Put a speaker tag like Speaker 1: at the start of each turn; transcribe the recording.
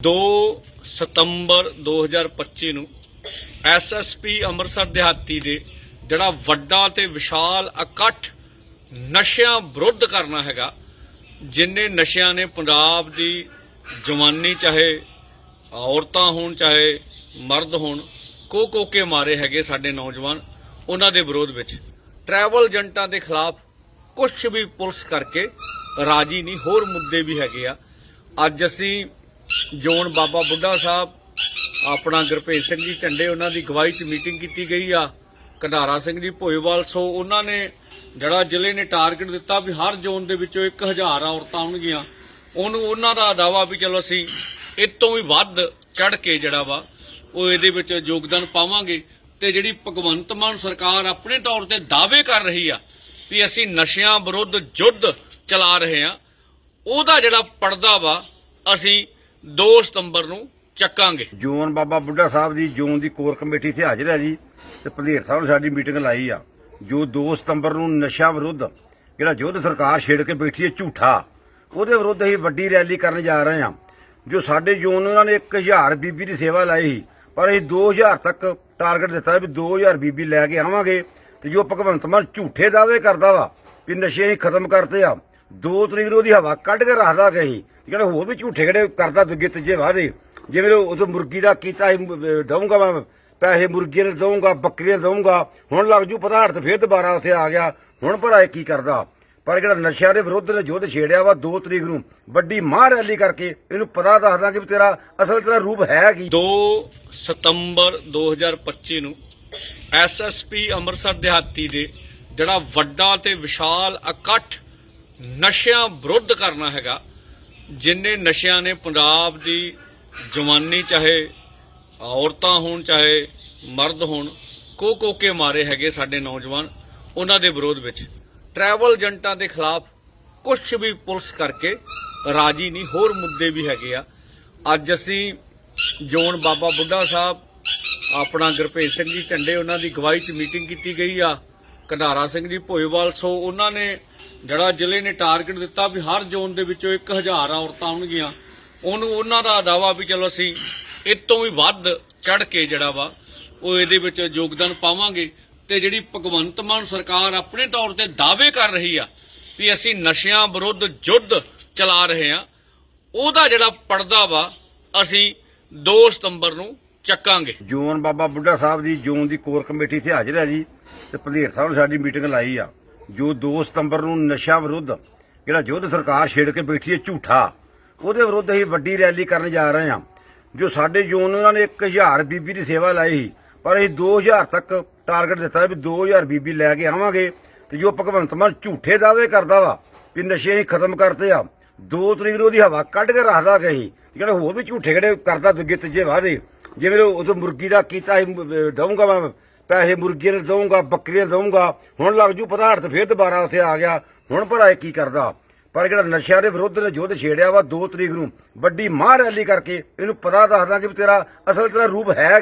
Speaker 1: 2 ਸਤੰਬਰ 2025 ਨੂੰ ਐਸਐਸਪੀ ਅੰਮ੍ਰਿਤਸਰ ਦਿਹਾਤੀ ਦੇ ਜਿਹੜਾ ਵੱਡਾ ਤੇ ਵਿਸ਼ਾਲ ਇਕੱਠ ਨਸ਼ਿਆਂ ਵਿਰੁੱਧ ਕਰਨਾ ਹੈਗਾ ਜਿਨਨੇ ਨਸ਼ਿਆਂ ਨੇ ਪੰਜਾਬ ਦੀ ਜਵਾਨੀ ਚਾਹੇ ਔਰਤਾਂ ਹੋਣ, ਚਾਹੇ ਮਰਦ ਹੋਣ, ਕੋ ਕੋ ਕੇ ਮਾਰੇ ਹੈਗੇ ਸਾਡੇ ਨੌਜਵਾਨ ਉਹਨਾਂ ਦੇ ਵਿਰੋਧ ਵਿੱਚ। ਟਰੈਵਲ ਏਜੰਟਾਂ ਦੇ ਖਿਲਾਫ ਕੁਝ ਵੀ ਪੁਲਿਸ ਕਰਕੇ ਰਾਜੀ ਨਹੀਂ, ਹੋਰ ਮੁੱਦੇ ਵੀ ਹੈਗੇ ਆ। ਅੱਜ ਅਸੀਂ ਜੋਨ ਬਾਬਾ ਬੁੱਢਾ ਸਾਹਿਬ, ਆਪਣਾ ਗੁਰਭੇਜ ਸਿੰਘ ਜੀ ਝੰਡੇ ਉਹਨਾਂ ਦੀ ਗਵਾਹੀ 'ਚ ਮੀਟਿੰਗ ਕੀਤੀ ਗਈ ਆ। ਕੰਧਾਰਾ ਸਿੰਘ ਜੀ ਭੋਏਵਾਲ ਸੋ ਉਹਨਾਂ ਨੇ ਜਿਹੜਾ ਜ਼ਿਲ੍ਹੇ ਨੇ ਟਾਰਗੇਟ ਦਿੱਤਾ ਵੀ ਹਰ ਜ਼ੋਨ ਦੇ ਵਿੱਚੋਂ 1000 ਔਰਤਾਂ ਆਉਣਗੀਆਂ। ਉਹਨੂੰ ਉਹਨਾਂ ਦਾ ਦਾਵਾ ਵੀ ਚਲੋ ਅਸੀਂ ਇਹ ਤੋਂ ਵੀ ਵੱਧ ਚੜ ਕੇ ਜਿਹੜਾ ਵਾ, ਉਹ ਇਹਦੇ ਵਿੱਚ ਯੋਗਦਾਨ ਪਾਵਾਂਗੇ। ਤੇ ਜਿਹੜੀ ਭਗਵੰਤ ਮਾਨ ਸਰਕਾਰ ਆਪਣੇ ਤੌਰ ਤੇ ਦਾਅਵੇ ਕਰ ਰਹੀ ਆ ਵੀ ਅਸੀਂ ਨਸ਼ਿਆਂ ਵਿਰੁੱਧ ਯੁੱਧ ਚਲਾ ਰਹੇ ਆ, ਉਹਦਾ ਜਿਹੜਾ ਪਰਦਾ ਵਾ, ਅਸੀਂ 2 ਸਤੰਬਰ ਨੂੰ ਚੱਕਾਂਗੇ।
Speaker 2: ਜੋਨ ਬਾਬਾ ਬੁੱਢਾ ਸਾਹਿਬ ਦੀ ਜੋਨ ਦੀ ਕੋਰ ਕਮੇਟੀ ਇੱਥੇ ਹਾਜ਼ਰ ਹੈ ਜੀ ਤੇ ਭੰਦੇਰ ਸਾਹਿਬ ਨੇ ਸਾਡੀ ਮੀਟਿੰਗ ਲਾਈ ਆ। ਜੋ 2 ਸਤੰਬਰ ਨੂੰ ਨਸ਼ਾ ਵਿਰੁੱਧ ਜਿਹੜਾ ਯੁੱਧ ਸਰਕਾਰ ਛੇੜ ਕੇ ਬੈਠੀ ਹੈ ਝੂਠਾ, ਉਹਦੇ ਵਿਰੁੱਧ ਅਸੀਂ ਵੱਡੀ ਰੈਲੀ ਕਰਨ ਜਾ ਰਹੇ ਹਾਂ। ਜੋ ਸਾਡੇ ਜੂਨ ਉਹਨਾਂ ਨੇ 1000 ਬੀਬੀ ਦੀ ਸੇਵਾ ਲਾਈ ਸੀ, ਪਰ ਅਸੀਂ 2000 ਤੱਕ ਟਾਰਗੇਟ ਦਿੱਤਾ ਵੀ 2000 ਬੀਬੀ ਲੈ ਕੇ ਆਵਾਂਗੇ ਤੇ ਜੋ ਭਗਵੰਤ ਮਾਨ ਝੂਠੇ ਦਾਅਵੇ ਕਰਦਾ ਵਾ ਵੀ ਨਸ਼ੇ ਅਸੀਂ ਖਤਮ ਕਰਤੇ ਆ 2 ਤਰੀਕ ਨੂੰ ਉਹਦੀ ਹਵਾ ਕੱਢ ਕੇ ਰੱਖਦਾ ਗਈ ਜਿਹੜੇ ਹੋਰ ਵੀ ਝੂਠੇ ਕਿਹੜੇ ਕਰਦਾ ਦੂਜੇ ਤੀਜੇ ਵਾਅਦੇ ਜਿਵੇਂ ਉਹ ਮੁਰਗੀ ਦਾ ਕੀਤਾ ਦਊਂਗਾ ਮੈਂ, ਪੈਸੇ ਮੁਰਗੀ ਨੂੰ ਦਊਂਗਾ, ਬੱਕਰੀਆਂ ਦਊਂਗਾ, ਹੁਣ ਲੱਗ ਜੂ ਪਧਾਰ ਤੇ ਫਿਰ ਦੁਬਾਰਾ ਉੱਥੇ ਆ ਗਿਆ। ਹੁਣ ਭਰਾ ਕੀ ਕਰਦਾ? ਪਰ ਜਿਹੜਾ ਨਸ਼ਿਆਂ ਦੇ ਵਿਰੁੱਧ ਨੇ ਯੁੱਧ ਛੇੜਿਆ ਵਾ 2 ਤਰੀਕ ਨੂੰ, ਵੱਡੀ ਮਾਂ ਰੈਲੀ ਕਰਕੇ ਇਹਨੂੰ ਪਤਾ ਦੱਸਦਾ ਕਿ ਤੇਰਾ ਅਸਲ ਤੇਰਾ ਰੂਪ ਹੈ ਕੀ?
Speaker 1: 2 ਸਤੰਬਰ 2025 ਨੂੰ ਐਸਐਸਪੀ ਅੰਮ੍ਰਿਤਸਰ ਦਿਹਾਤੀ ਦੇ ਜਿਹੜਾ ਵੱਡਾ ਤੇ ਵਿਸ਼ਾਲ ਇਕੱਠ ਨਸ਼ਿਆਂ ਵਿਰੁੱਧ ਕਰਨਾ ਹੈਗਾ ਜਿੰਨੇ ਨਸ਼ਿਆਂ ਨੇ ਪੰਜਾਬ ਦੀ ਜਵਾਨੀ ਚਾਹੇ ਔਰਤਾਂ ਹੋਣ ਚਾਹੇ ਮਰਦ ਹੋਣ, ਕੋ ਕੋ ਕੇ ਮਾਰੇ ਹੈਗੇ ਸਾਡੇ ਨੌਜਵਾਨ, ਉਹਨਾਂ ਦੇ ਵਿਰੋਧ ਵਿੱਚ। ਟਰੈਵਲ ਏਜੰਟਾਂ ਦੇ ਖਿਲਾਫ ਕੁਝ ਵੀ ਪੁਲਿਸ ਕਰਕੇ ਰਾਜੀ ਨਹੀਂ, ਹੋਰ ਮੁੱਦੇ ਵੀ ਹੈਗੇ ਆ। ਅੱਜ ਅਸੀਂ ਜੋਨ ਬਾਬਾ ਬੁੱਢਾ ਸਾਹਿਬ, ਆਪਣਾ ਗੁਰਭੇਜ ਸਿੰਘ ਜੀ ਝੰਡੇ ਉਹਨਾਂ ਦੀ ਗਵਾਹੀ 'ਚ ਮੀਟਿੰਗ ਕੀਤੀ ਗਈ ਆ। ਕੰਧਾਰਾ ਸਿੰਘ ਜੀ ਭੋਏਵਾਲ ਸੋ ਉਹਨਾਂ ਨੇ ਜਿਹੜਾ ਜ਼ਿਲ੍ਹੇ ਨੇ ਟਾਰਗੇਟ ਦਿੱਤਾ ਵੀ ਹਰ ਜ਼ੋਨ ਦੇ ਵਿੱਚੋਂ 1000 ਔਰਤਾਂ ਆਉਣਗੀਆਂ। ਉਹਨੂੰ ਉਹਨਾਂ ਦਾ ਦਾਵਾ ਵੀ ਚਲੋ ਅਸੀਂ ਇਹ ਤੋਂ ਵੀ ਵੱਧ ਚੜ ਕੇ ਜਿਹੜਾ ਵਾ, ਉਹ ਇਹਦੇ ਵਿੱਚ ਯੋਗਦਾਨ ਪਾਵਾਂਗੇ। ਤੇ ਜਿਹੜੀ ਭਗਵੰਤ ਮਾਨ ਸਰਕਾਰ ਆਪਣੇ ਤੌਰ ਤੇ ਦਾਅਵੇ ਕਰ ਰਹੀ ਆ ਵੀ ਅਸੀਂ ਨਸ਼ਿਆਂ ਵਿਰੁੱਧ ਯੁੱਧ ਚਲਾ ਰਹੇ ਆ ਉਹਦਾ ਜਿਹੜਾ ਪਰਦਾ ਵਾ ਅਸੀਂ 2 ਸਤੰਬਰ ਨੂੰ ਚੱਕਾਂਗੇ।
Speaker 2: ਜੋਨ ਬਾਬਾ ਬੁੱਢਾ ਸਾਹਿਬ ਦੀ ਜੂਨ ਦੀ ਕੋਰ ਕਮੇਟੀ ਇੱਥੇ ਹਾਜ਼ਰ ਹੈ ਜੀ। ਤੇ ਭੰਦੇਰ ਸਾਹਿਬ ਨੇ ਸਾਡੀ ਮੀਟਿੰਗ ਲਾਈ ਆ। ਜੋ 2 ਸਤੰਬਰ ਨੂੰ ਨਸ਼ਾ ਵਿਰੁੱਧ ਜਿਹੜਾ ਯੁੱਧ ਸਰਕਾਰ ਛੇੜ ਕੇ ਬੈਠੀ ਹੈ ਝੂਠਾ, ਉਹਦੇ ਵਿਰੁੱਧ ਅਸੀਂ ਵੱਡੀ ਰੈਲੀ ਕਰਨ ਜਾ ਰਹੇ ਹਾਂ। ਜੋ ਸਾਡੇ ਜੋਨ ਨੂੰ ਉਹਨਾਂ ਨੇ 1000 ਬੀਬੀ ਦੀ ਸੇਵਾ ਲਾਈ ਸੀ, ਪਰ ਅਸੀਂ 2000 ਤੱਕ ਟਾਰਗੇਟ ਦਿੱਤਾ ਵੀ 2000 ਬੀਬੀ ਲੈ ਕੇ ਆਵਾਂਗੇ ਤੇ ਜੋ ਭਗਵੰਤ ਮਾਨ ਝੂਠੇ ਦਾਅਵੇ ਕਰਦਾ ਵਾ ਵੀ ਨਸ਼ੇ ਅਸੀਂ ਖਤਮ ਕਰਤੇ ਆ 2 ਤਰੀਕ ਨੂੰ ਉਹਦੀ ਹਵਾ ਕੱਢ ਕੇ ਰੱਖਦਾ ਗਈ ਜਿਹੜਾ ਹੋਰ ਵੀ ਝੂਠੇ ਕਿਹੜੇ ਕਰਦਾ ਦੂਜੇ ਤੀਜੇ ਵਾਅਦੇ, ਜਿਵੇਂ ਉਹ ਮੁਰਗੀ ਦਾ ਕੀਤਾ ਸੀ ਮੈਂ ਪੈਸੇ ਮੁਰਗੀ ਨੂੰ ਦਊਂਗਾ, ਬੱਕਰੀਆਂ ਦਊਂਗਾ, ਹੁਣ ਲੱਗ ਜੂ ਪਧਾਰ ਤੇ ਫਿਰ ਦੁਬਾਰਾ ਉੱਥੇ ਆ ਗਿਆ। ਹੁਣ ਭਰਾ ਇਹ ਕੀ ਕਰਦਾ? ਪਰ ਜਿਹੜਾ ਨਸ਼ਿਆਂ ਦੇ ਵਿਰੁੱਧ ਨੇ ਯੁੱਧ ਛੇੜਿਆ ਵਾ 2 ਤਰੀਕ ਨੂੰ, ਵੱਡੀ ਮਾਂ ਰੈਲੀ ਕਰਕੇ ਇਹਨੂੰ ਪਤਾ ਦੱਸਦਾ ਕਿ ਤੇਰਾ ਅਸਲ ਤੇਰਾ ਰੂਪ ਹੈ